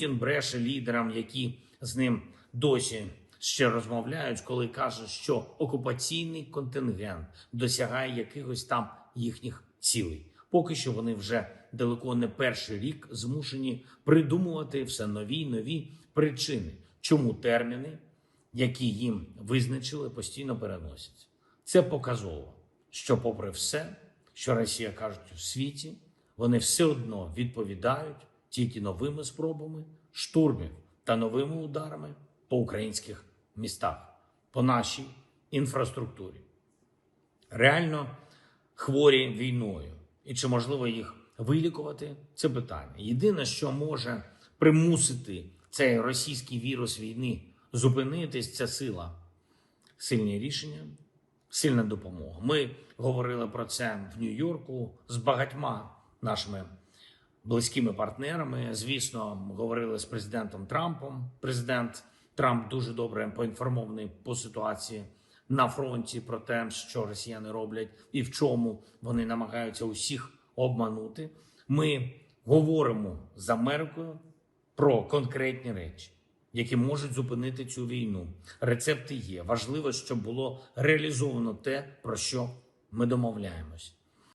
Путін бреше лідерам, які з ним досі ще розмовляють, коли каже, що окупаційний контингент досягає якихось там їхніх цілей. Поки що вони вже далеко не перший рік змушені придумувати все нові нові причини, чому терміни, які їм визначили, постійно переносяться. Це показово, що, попри все, що Росія кажуть у світі, вони все одно відповідають тільки новими спробами штурмів та новими ударами по українських містах, по нашій інфраструктурі. Реально хворі війною, і чи можливо їх вилікувати? Це питання. Єдине, що може примусити цей російський вірус війни зупинитись, це сила, сильні рішення, сильна допомога. Ми говорили про це в Нью-Йорку з багатьма нашими близькими партнерами. Звісно, говорили з президентом Трампом. Президент Трамп дуже добре поінформований по ситуації на фронті про те, що росіяни роблять і в чому вони намагаються усіх обманути. Ми говоримо з Америкою про конкретні речі, які можуть зупинити цю війну. Рецепти є. Важливо, щоб було реалізовано те, про що ми домовляємось.